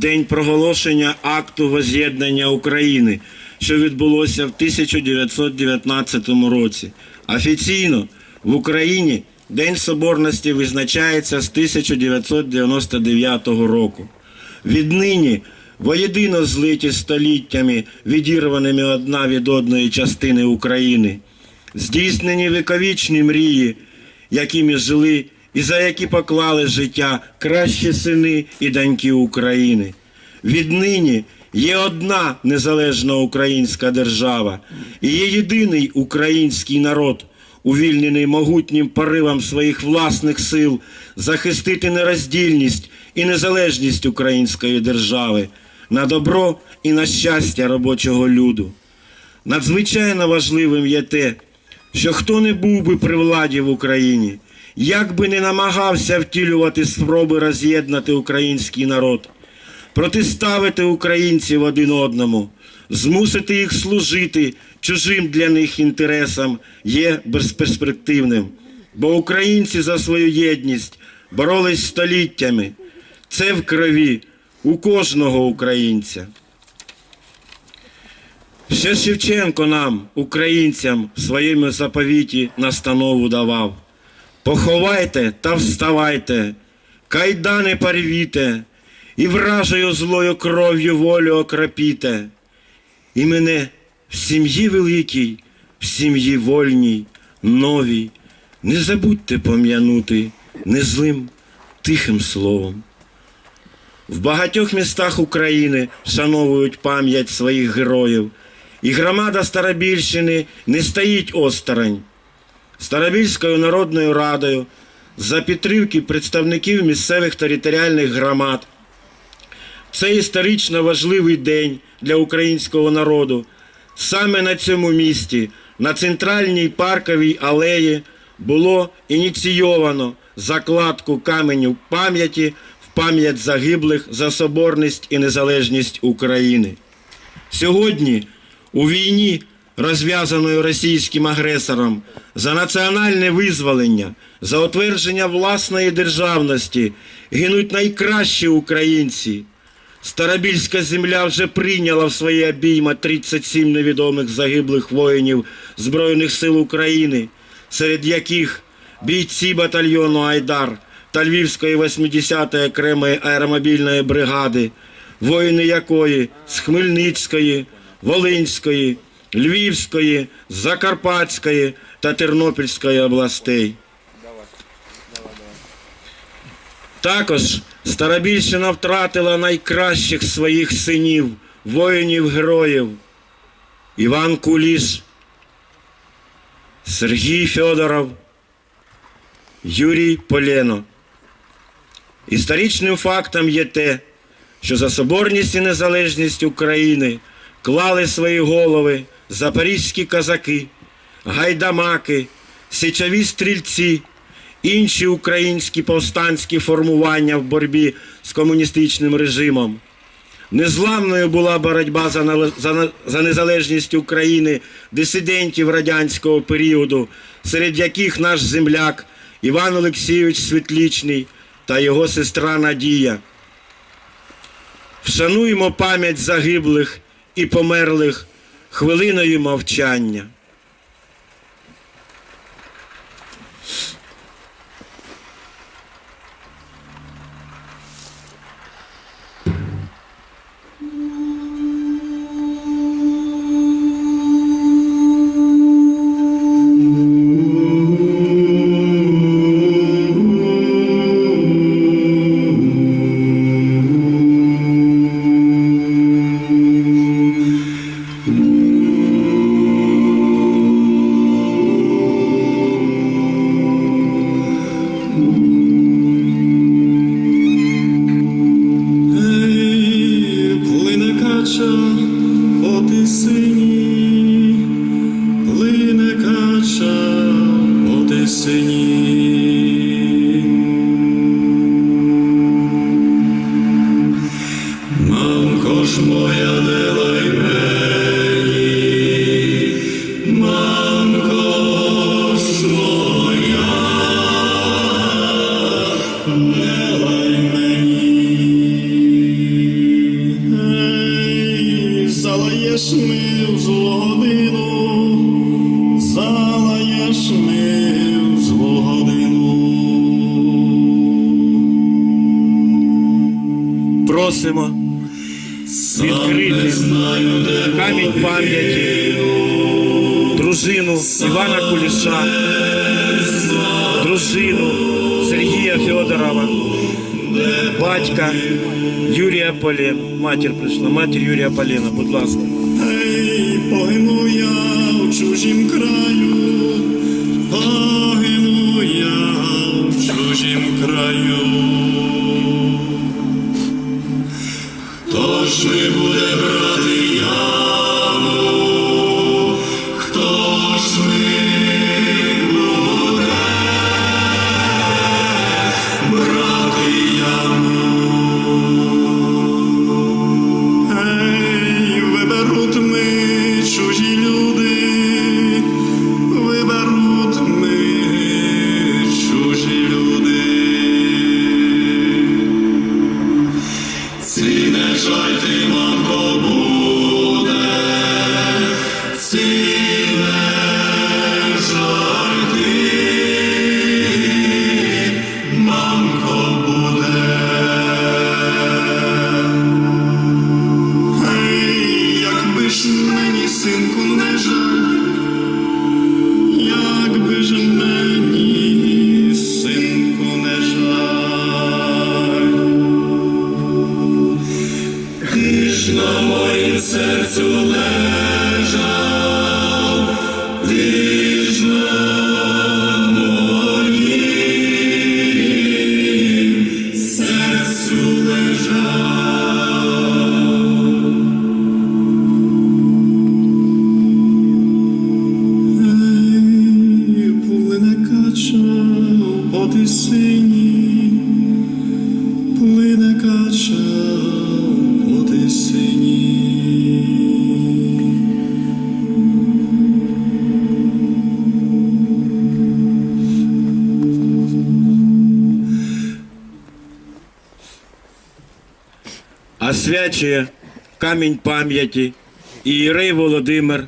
день проголошення акту воз'єднання України, що відбулося в 1919 році. Офіційно в Україні День Соборності визначається з 1999 року. Віднині воєдино злиті століттями, відірваними одна від одної частини України, здійснені віковічні мрії, якими жили і за які поклали життя кращі сини і доньки України. Віднині є одна незалежна українська держава, і є єдиний український народ, увільнений могутнім поривом своїх власних сил захистити нероздільність і незалежність української держави на добро і на щастя робочого люду. Надзвичайно важливим є те, що хто не був би при владі в Україні, як би не намагався втілювати спроби роз'єднати український народ, протиставити українців один одному, змусити їх служити чужим для них інтересам є безперспективним. Бо українці за свою єдність боролись століттями. Це в крові у кожного українця. Ще Шевченко нам, українцям, в своєму заповіті настанову давав. Поховайте та вставайте, кайдани порвіте, і вражою злою кров'ю волю окропіте. І мене в сім'ї великій, в сім'ї вольній, новій, не забудьте пом'янути незлим тихим словом. В багатьох містах України вшановують пам'ять своїх героїв, і громада Старобільщини не стоїть осторонь. Старобільською народною радою за підтримки представників місцевих територіальних громад. Це історично важливий день для українського народу. Саме на цьому місці, на центральній парковій алеї, було ініційовано закладку каменю пам'яті в пам'ять загиблих за соборність і незалежність України. Сьогодні у війні, розв'язаною російським агресором, за національне визволення, за утвердження власної державності гинуть найкращі українці. Старобільська земля вже прийняла в свої обійма 37 невідомих загиблих воїнів Збройних сил України, серед яких бійці батальйону Айдар та Львівської 80-ї окремої аеромобільної бригади, воїни якої з Хмельницької, Волинської, Львівської, Закарпатської та Тернопільської областей. Також Старобільщина втратила найкращих своїх синів, воїнів-героїв Іван Куліш, Сергій Федоров, Юрій Полєно. Історичним фактом є те, що за соборність і незалежність України клали свої голови запорізькі козаки, гайдамаки, січові стрільці, інші українські повстанські формування в боротьбі з комуністичним режимом. Незламною була боротьба за незалежність України дисидентів радянського періоду, серед яких наш земляк Іван Олексійович Світлічний та його сестра Надія. Вшануємо пам'ять загиблих і померлих хвилиною мовчання. to Просимо відкрити камінь пам'яті дружину Івана Куліша, дружину Сергія Федорова, батька Юрія Полєна. Матір прийшла, матір Юрія Полєна, будь ласка. Погину я в чужім краю, погину я в чужім краю. Хто ж не На моїм серцю лежав, освячує камінь пам'яті Ієрей Володимир,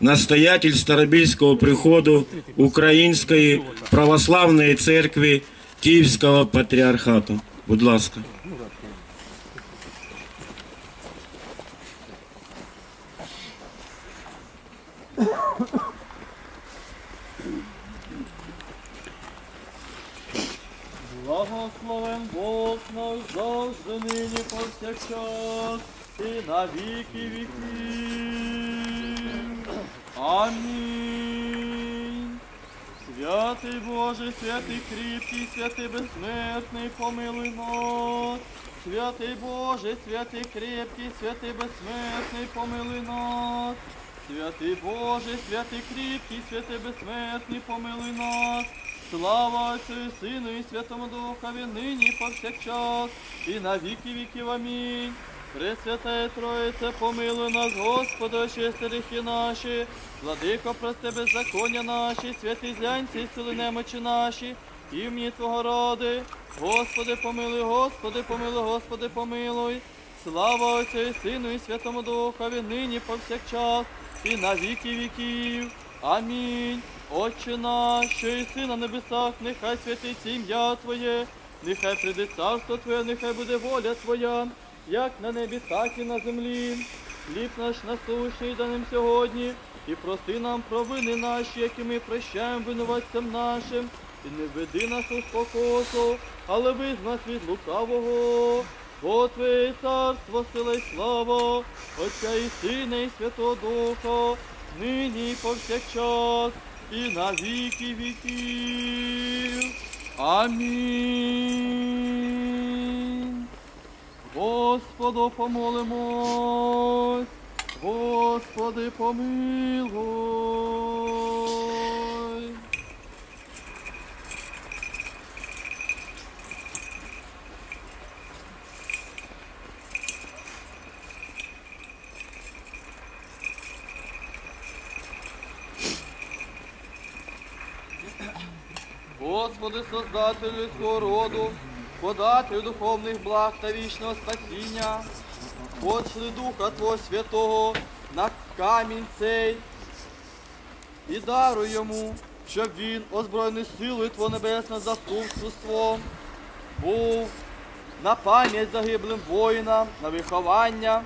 настоятель Старобільського приходу Української православної церкви Київського патріархату. Будь ласка. Благословен Бог наш завжди нині повсякчас і на віки віків. Амінь. Святий Боже, святий кріпкий, святий безсмертний, помилуй нас. Святий Боже, святий крепкий, святий безсмертний, помилуй нас. Святий Боже, святий кріпкий, святий безсмертний, помилуй нас. Слава Отцю і Сину і Святому Духові, нині повсякчас, і на віки віків. Амінь. Пресвятая Троїце, помилуй нас, Господи, очисти гріхи наші, владико, прости беззаконня наші, святі злянці, і сили немочі наші, ім'ї Твого роди. Господи, помилуй, Господи, помилуй, Господи, помилуй. Слава Отцю і Сину і Святому Духові, нині повсякчас, і на віки віків. Амінь. Отче наш, що єси на небесах, нехай святиться ім'я Твоє, нехай прийде царство Твоє, нехай буде воля Твоя, як на небі, так і на землі. Хліб наш насущний даним сьогодні, і прости нам провини наші, які ми прощаємо винуватцям нашим, і не введи нас у спокусу, але виз нас від лукавого. Бо Твоє царство, сила й слава, Отця і Сина, і Святого Духа, нині і повсякчас, і на віки віків. Амінь. Господу помолимось, Господи помилуй. Господи, Создателю людського роду, подателю духовних благ та вічного спасіння, пошли Духа Твого Святого на камінь цей і даруй йому, щоб він, озброєний силою Твого небесного заступством, був на пам'ять загиблим воїнам, на виховання.